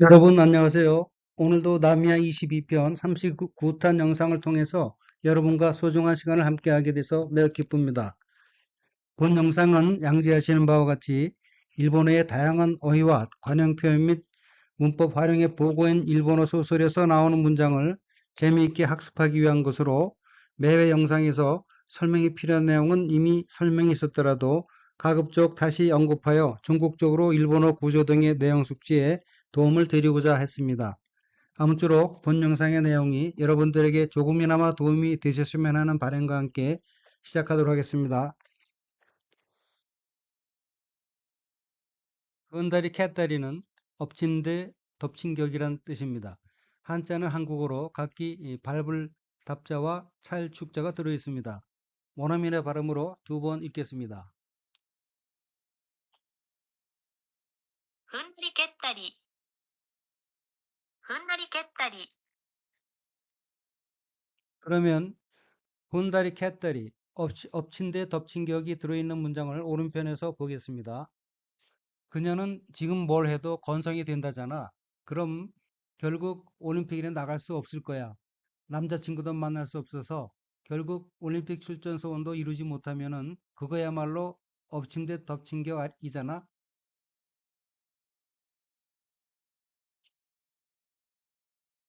여러분 안녕하세요. 오늘도 나미야 22편 39탄 영상을 통해서 여러분과 소중한 시간을 함께하게 돼서 매우 기쁩니다. 본 영상은 양지하시는 바와 같이 일본어의 다양한 어휘와 관용 표현 및 문법 활용에 보고한 일본어 소설에서 나오는 문장을 재미있게 학습하기 위한 것으로 매회 영상에서 설명이 필요한 내용은 이미 설명이 있었더라도 가급적 다시 언급하여 전국적으로 일본어 구조 등의 내용 숙지에 도움을 드리고자 했습니다. 아무쪼록 본 영상의 내용이 여러분들에게 조금이나마 도움이 되셨으면 하는 바람과 함께 시작하도록 하겠습니다. 건다리 캣다리는 엎침대 덮친 격이란 뜻입니다. 한자는 한국어로 각기 밟을 답자와 찰 축자가 들어 있습니다. 원어민의 발음으로 두 번 읽겠습니다. 굿나리 캣다리. 그러면 군다리 캣다리 엎친 데 덮친 격이 들어있는 문장을 오른편에서 보겠습니다. 그녀는 지금 뭘 해도 건성이 된다잖아. 그럼 결국 올림픽에 나갈 수 없을 거야. 남자친구도 만날 수 없어서 결국 올림픽 출전 소원도 이루지 못하면은 그거야말로 엎친 데 덮친 격이잖아.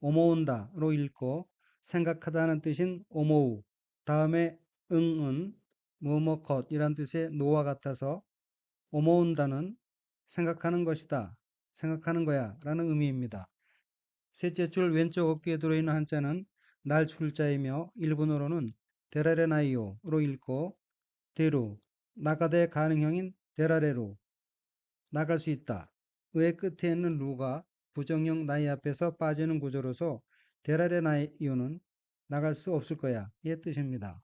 오모온다로 읽고 생각하다는 뜻인 오모우 다음에 응은 뭐뭐컷이란 뜻의 노와 같아서 오모온다는 생각하는 것이다 생각하는 거야 라는 의미입니다. 셋째 줄 왼쪽 어깨에 들어있는 한자는 날 출자이며 일본어로는 데라레나이오로 읽고 데루 나가대 가능형인 데라레로 나갈 수 있다. 의의 끝에 있는 루가 부정형 나이 앞에서 빠지는 구조로서 데라레나이오는 나갈 수 없을 거야. 의 뜻입니다.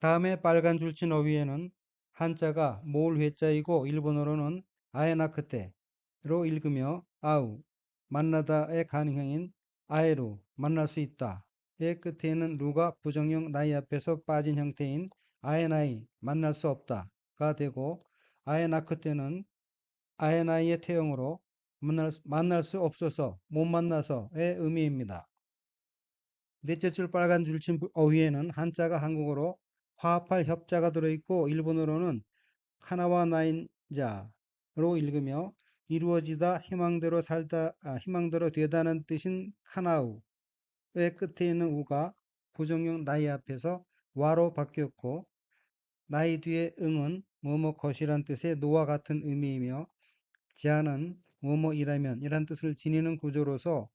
다음에 빨간 줄친 어휘에는 한자가 몰 회자이고 일본어로는 아에나크테로 읽으며 아우 만나다의 가능형인 아에로 만날 수 있다. 의 끝에 있는 루가 부정형 나이 앞에서 빠진 형태인 아에나이 만날 수 없다가 되고 아에나크테는 아에나이의 태형으로 만날, 만날 수 없어서 못 만나서의 의미입니다. 넷째 줄 빨간 줄친 어휘에는 한자가 한국어로 화합할 협자가 들어있고 일본어로는 카나와 나인자로 읽으며 이루어지다 희망대로 살다 아, 희망대로 되다는 뜻인 카나우의 끝에 있는 우가 부정형 나이 앞에서 와로 바뀌었고 나이 뒤에 응은 뭐뭐 것이란 뜻의 노와 같은 의미이며 제안은 뭐뭐이라면 이란 뜻을 지니는 구조로서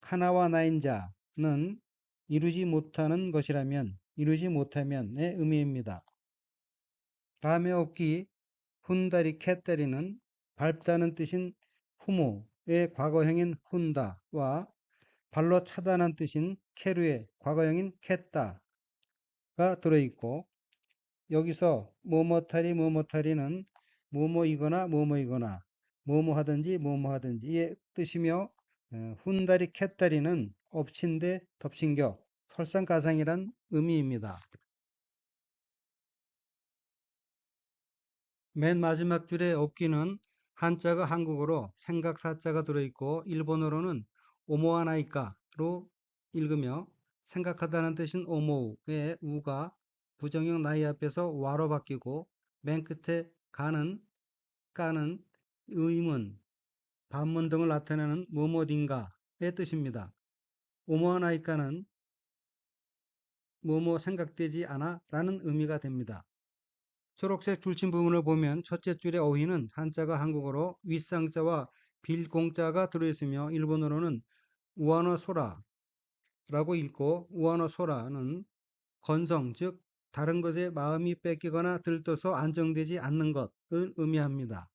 카나와 나인 자는 이루지 못하는 것이라면 이루지 못하면의 의미입니다. 다음에 없기 훈다리 캣다리는 밟다는 뜻인 후모의 과거형인 훈다와 발로 차다는 뜻인 캐루의 과거형인 캣다가 들어있고 여기서 뭐뭐타리 뭐뭐타리는 뭐뭐이거나 뭐뭐이거나 뭐뭐 하든지 뭐뭐 하든지의 뜻이며 어, 훈다리 캣다리는 엎친 데 덮친 격 설상가상이란 의미입니다. 맨 마지막 줄의 없기는 한자가 한국어로 생각사자가 들어있고 일본어로는 오모아나이카로 읽으며 생각하다는 뜻인 오모우의 우가 부정형 나이 앞에서 와로 바뀌고 맨 끝에 가는 까는 의문, 반문 등을 나타내는 뭐뭐딘가의 뜻입니다. 오모아나이카는 뭐뭐 생각되지 않아 라는 의미가 됩니다. 초록색 줄친 부분을 보면 첫째 줄의 어휘는 한자가 한국어로 윗상자와 빌공자가 들어있으며 일본어로는 우아노 소라라고 읽고 우아노 소라는 건성 즉 다른 것에 마음이 뺏기거나 들떠서 안정되지 않는 것을 의미합니다.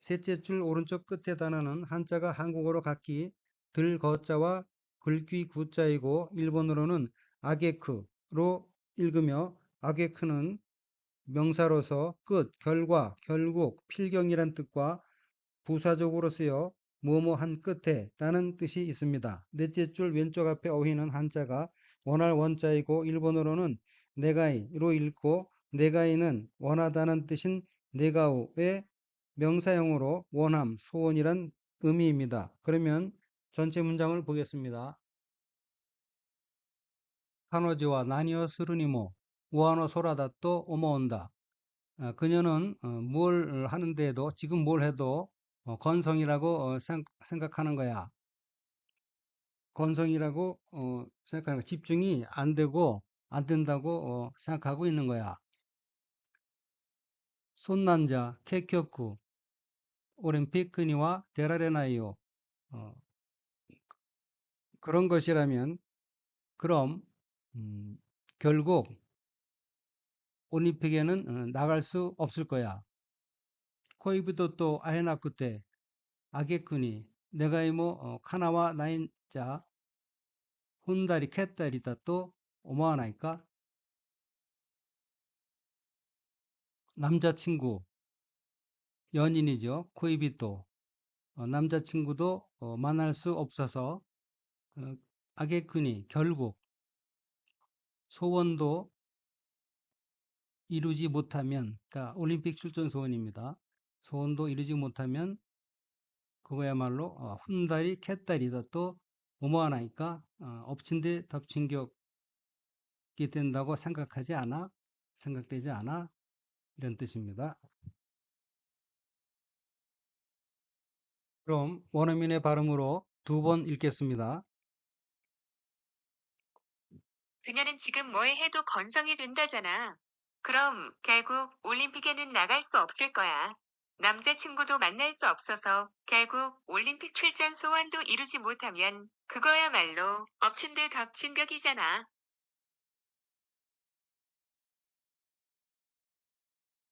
셋째 줄 오른쪽 끝에 단어는 한자가 한국어로 각기 들 거자와 글귀 구자이고 일본어로는 아게크로 읽으며 아게크는 명사로서 끝, 결과, 결국, 필경이란 뜻과 부사적으로 쓰여 뭐뭐 한 끝에 라는 뜻이 있습니다. 넷째 줄 왼쪽 앞에 어휘는 한자가 원할 원자이고 일본어로는 네가이로 읽고 네가이는 원하다는 뜻인 네가우의 명사형으로 원함, 소원이란 의미입니다. 그러면 전체 문장을 보겠습니다. 카노지와 나니오 스루니모 우아노 소라다 또 오모온다. 아, 그녀는 어, 뭘 하는데도 지금 뭘 해도 어, 건성이라고 어, 생- 생각하는 거야. 건성이라고 어, 생각하는 거야. 집중이 안 되고 안 된다고 어, 생각하고 있는 거야. 손난자 케이크쿠 올림픽 근이와 데라레나이요. 어, 그런 것이라면 그럼 음, 결국 올림픽에는 어, 나갈 수 없을 거야. 코이비도 또 아헤나쿠 때 아게쿠니 내가 이모 어, 카나와 나인자 혼다리 캣다리다 또 오모하나이까 남자친구 연인이죠. 코이비또 어, 남자친구도 어, 만날 수 없어서 어, 아게쿠니 결국 소원도 이루지 못하면 그러니까 올림픽 출전 소원입니다. 소원도 이루지 못하면 그거야말로 어, 훈다리 캣다리다 또 뭐뭐 하나니까 어, 엎친 데 덮친 격이 된다고 생각하지 않아 생각되지 않아 이런 뜻입니다. 그럼 원어민의 발음으로 두 번 읽겠습니다. 그녀는 지금 뭘 해도 건성이 된다잖아. 그럼 결국 올림픽에는 나갈 수 없을 거야. 남자친구도 만날 수 없어서 결국 올림픽 출전 소원도 이루지 못하면 그거야말로 엎친 데 덮친 격이잖아.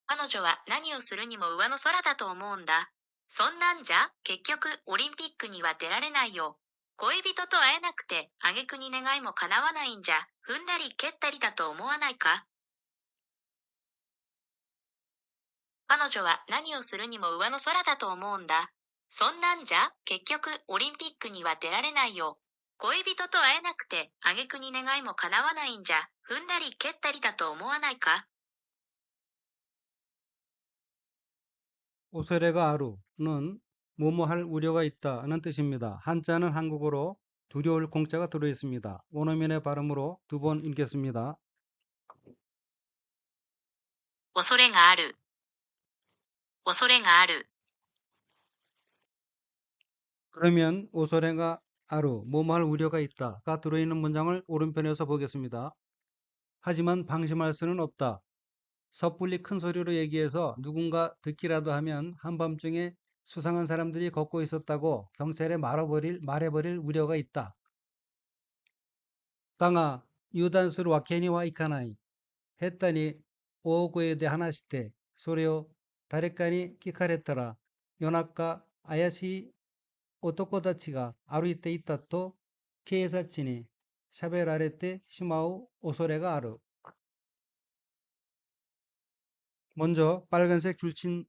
彼女は何をするにも上の空だと思うんだ。 そんなんじゃ、結局、オリンピックには出られないよ。恋人と会えなくて、挙句に願いも叶わないんじゃ、踏んだり蹴ったりだと思わないか？彼女は何をするにも上の空だと思うんだ。そんなんじゃ、結局、オリンピックには出られないよ。恋人と会えなくて、挙句に願いも叶わないんじゃ、踏んだり蹴ったりだと思わないか？ 오세레가 아루는 뭐뭐할 우려가 있다는 뜻입니다. 한자는 한국어로 두려울 공자가 들어있습니다. 원어민의 발음으로 두 번 읽겠습니다. 오소레가 아루 오소레가 아루 그러면 오소레가 아루 뭐뭐할 우려가 있다가 들어있는 문장을 오른편에서 보겠습니다. 하지만 방심할 수는 없다. 섣불리 큰 소리로 얘기해서 누군가 듣기라도 하면 한밤중에 수상한 사람들이 걷고 있었다고 경찰에 말해버릴, 말해버릴 우려가 있다. 땅아 유단스루 와케니와 이카나이. 했더니 오고에 대 하나시테 소리요 다레까니 키카레타라. 요나까 아야시 오토코다치가 아루이테 있다 또 케이사치니. 샤베라레테 시마우 오소레가 아루 먼저 빨간색 줄친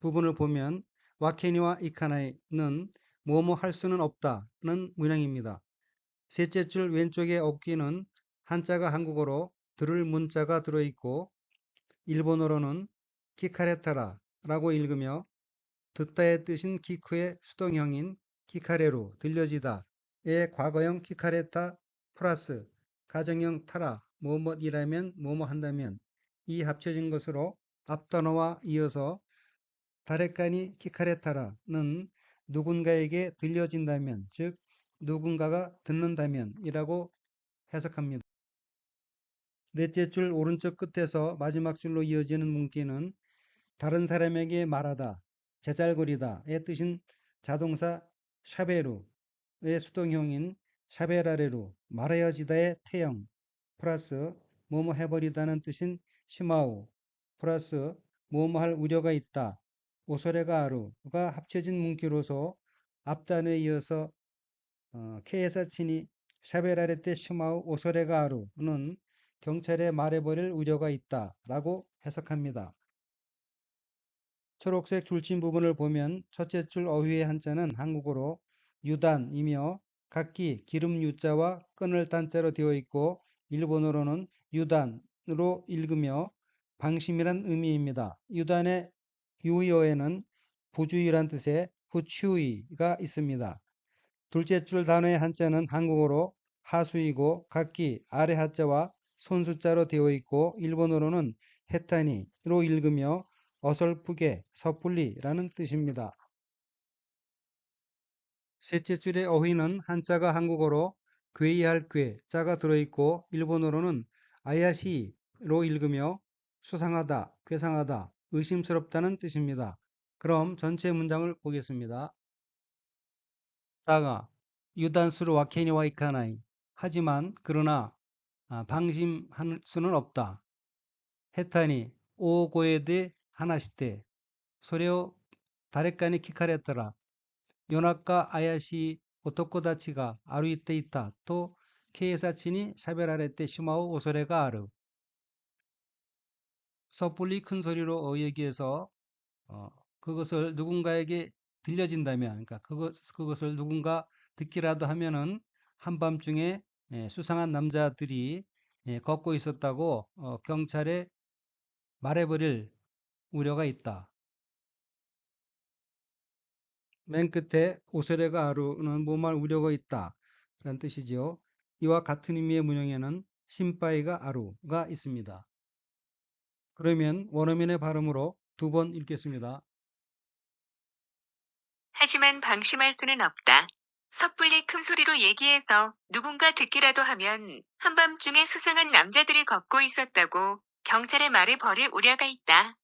부분을 보면 와케니와 이카나이는 뭐뭐 할 수는 없다는 문양입니다. 셋째 줄 왼쪽에 어기는 한자가 한국어로 들을 문자가 들어있고 일본어로는 키카레타라라고 읽으며 듣다의 뜻인 키쿠의 수동형인 키카레로 들려지다의 과거형 키카레타 플러스 가정형 타라 뭐뭐이라면 뭐뭐 한다면 이 합쳐진 것으로 앞단어와 이어서 다레까니 키카레타라는 누군가에게 들려진다면 즉 누군가가 듣는다면 이라고 해석합니다. 넷째 줄 오른쪽 끝에서 마지막 줄로 이어지는 문기는 다른 사람에게 말하다, 제잘거리다의 뜻인 자동사 샤베루의 수동형인 샤베라레루 말하여지다의 태형 플러스 뭐뭐 해버리다는 뜻인 시마우 플러스 뭐뭐 할 우려가 있다 오소레가 아루가 합쳐진 문기로서 앞단에 이어서 어, 케에사치니 샤베라레테 시마우 오소레가 아루는 경찰에 말해버릴 우려가 있다 라고 해석합니다. 초록색 줄친 부분을 보면 첫째 줄 어휘의 한자는 한국어로 유단이며 각기 기름 유자와 끈을 단자로 되어 있고 일본어로는 유단으로 읽으며 방심이란 의미입니다. 유단의 유의어에는 부주의란 뜻의 부추의가 있습니다. 둘째 줄 단어의 한자는 한국어로 하수이고 각기 아래 하자와 손수자로 되어 있고 일본어로는 헤타니로 읽으며 어설프게 섣불리라는 뜻입니다. 셋째 줄의 어휘는 한자가 한국어로 괴이할 괴, 자가 들어있고 일본어로는 아야시로 읽으며 수상하다, 괴상하다, 의심스럽다는 뜻입니다. 그럼 전체 문장을 보겠습니다. 다가 유단스로 와케니와 이카나이 하지만 그러나 아, 방심할 수는 없다. 헤타니 오고에데 하나시테 소레오 다레까니 키카레타라 요나카 아야시 오토코다치가 아루이테 있다 또 케이사치니 사베라레테 시마오 오소레가 아르 섣불리 큰 소리로 어 얘기해서 어, 그것을 누군가에게 들려진다면 그러니까 그것, 그것을 누군가 듣기라도 하면은 한밤중에 예, 수상한 남자들이 예, 걷고 있었다고 어, 경찰에 말해버릴 우려가 있다. 맨 끝에 오세레가 아루는 뭐말 우려가 있다. 라는 뜻이지요. 이와 같은 의미의 문형에는 심바이가 아루가 있습니다. 그러면 원어민의 발음으로 두 번 읽겠습니다. 하지만 방심할 수는 없다. 섣불리 큰 소리로 얘기해서 누군가 듣기라도 하면 한밤중에 수상한 남자들이 걷고 있었다고 경찰에 말을 버릴 우려가 있다.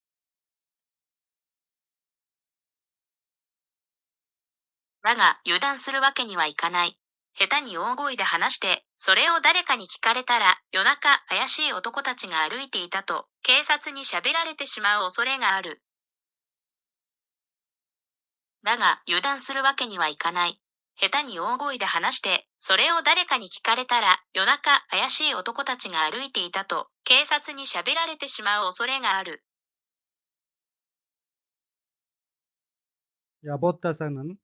だが、油断するわけにはいかない。下手に大声で話して、 それを誰かに聞かれたら、夜中怪しい男たちが歩いていたと、警察に喋られてしまう恐れがある。だが、油断するわけにはいかない。下手に大声で話して、それを誰かに聞かれたら、夜中怪しい男たちが歩いていたと、警察に喋られてしまう恐れがある。やぼったさん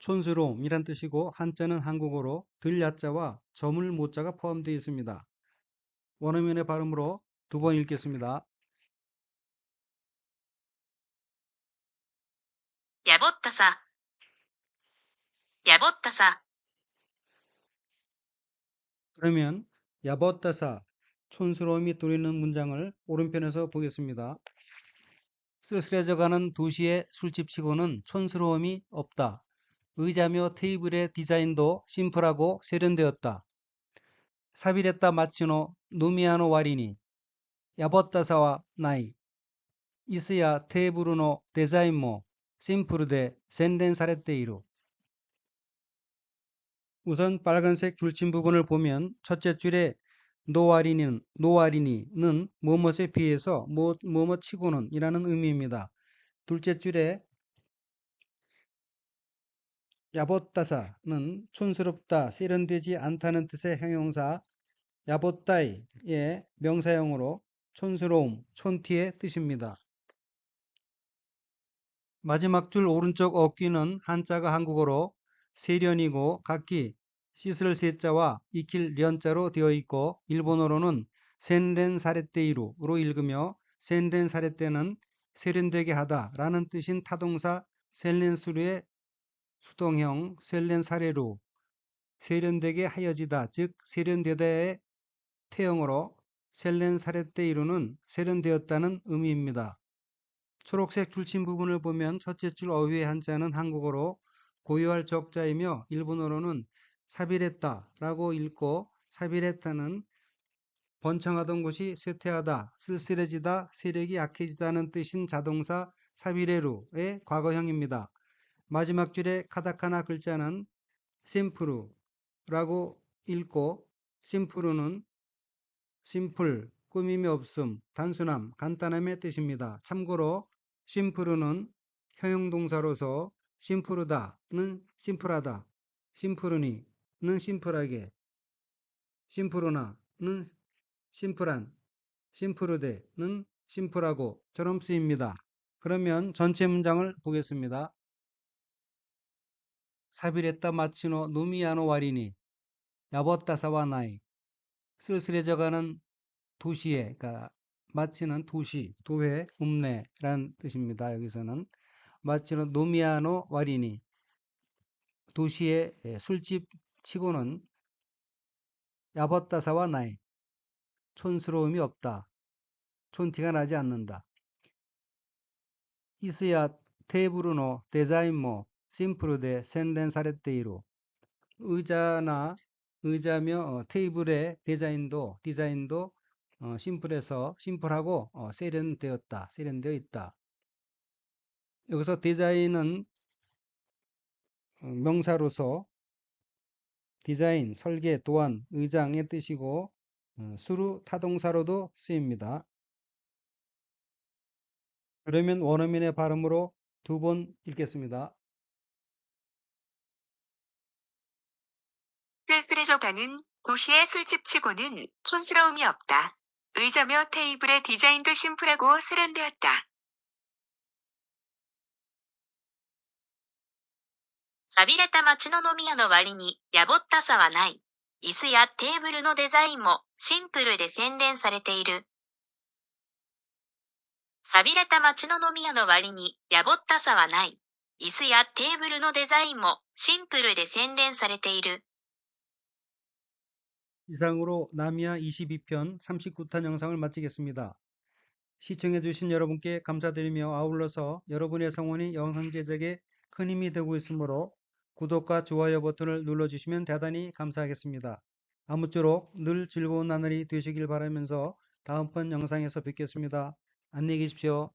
촌스러움이란 뜻이고 한자는 한국어로 들야자와 점을 못자가 포함되어 있습니다. 원어민의 발음으로 두 번 읽겠습니다. 야봇따사 야봇따사 그러면 야봇따사 촌스러움이 뚫리는 문장을 오른편에서 보겠습니다. 쓸쓸해져가는 도시의 술집치고는 촌스러움이 없다. 의자며 테이블의 디자인도 심플하고 세련되었다. 사비레타 마치노. 누미아노 와리니. 야봇다사와 나이. 이스야 테이블노 디자인모. 심플데 센덴 사레테이루. 우선 빨간색 줄친 부분을 보면 첫째 줄에 노아리니는, 노아리니는 무엇에 비해서 뭐, 뭐뭐 치고는 이라는 의미입니다. 둘째 줄에 야봇다사는 촌스럽다, 세련되지 않다는 뜻의 형용사 야봇다이의 명사형으로 촌스러움, 촌티의 뜻입니다. 마지막 줄 오른쪽 어귀는 한자가 한국어로 세련이고 각기 씻을 세자와 익힐 련자로 되어 있고 일본어로는 센렌 사레테이루로 읽으며 센렌 사레테는 세련되게 하다 라는 뜻인 타동사 셀렌수르의 수동형 셀렌 사레루 세련되게 하여지다 즉 세련되다의 태형으로 셀렌 사레테이루는 세련되었다는 의미입니다. 초록색 줄친 부분을 보면 첫째 줄 어휘의 한자는 한국어로 고유할 적자이며 일본어로는 사비레타 라고 읽고 사비레타는 번창하던 곳이 쇠퇴하다, 쓸쓸해지다, 세력이 약해지다는 뜻인 자동사 사비레루의 과거형입니다. 마지막 줄의 카타카나 글자는 심프루라고 읽고 심프루는 심플, 꾸밈이 없음, 단순함, 간단함의 뜻입니다. 참고로 심프루는 형용동사로서 심프르다는 심플하다, 심프르니 심플하게, 심플하나는 심플한, 심플르데는 심플하고처럼 쓰입니다. 그러면 전체 문장을 보겠습니다. 사비레타 마치노 누미아노 와리니 야버타사와 나이 쓸쓸해져가는 도시에 그러니까 마치는 도시, 도회, 읍내라는 뜻입니다. 여기서는 마치노 노미아노 와리니 도시의 예, 술집 치고는 야버타사와 나이 촌스러움이 없다. 촌티가 나지 않는다. 이스야 테이브르노 데자인모 심프르데 센렌 사레테이로 의자나 의자며 어, 테이블의 디자인도 디자인도 어, 심플해서 심플하고 어, 세련되었다. 세련되어 있다. 여기서 디자인은 어, 명사로서 디자인, 설계, 도안, 의장의 뜻이고 어, 수루 타동사로도 쓰입니다. 그러면 원어민의 발음으로 두 번 읽겠습니다. 쓸쓸해져가는 도시의 술집치고는 촌스러움이 없다. 의자며 테이블의 디자인도 심플하고 세련되었다. 寂れた街の飲み屋の割に、やぼったさはない。椅子やテーブルのデザインも、シンプルで洗練されている。寂れた街の飲み屋の割に、やぼったさはない。椅子やテーブルのデザインも、シンプルで洗練されている。 이상으로 나미아 22편 39탄 영상을 마치겠습니다. 시청해주신 여러분께 감사드리며 아울러서 여러분의 성원이 영상 제작에 큰 힘이 되고 있으므로 구독과 좋아요 버튼을 눌러주시면 대단히 감사하겠습니다. 아무쪼록 늘 즐거운 나날이 되시길 바라면서 다음번 영상에서 뵙겠습니다. 안녕히 계십시오.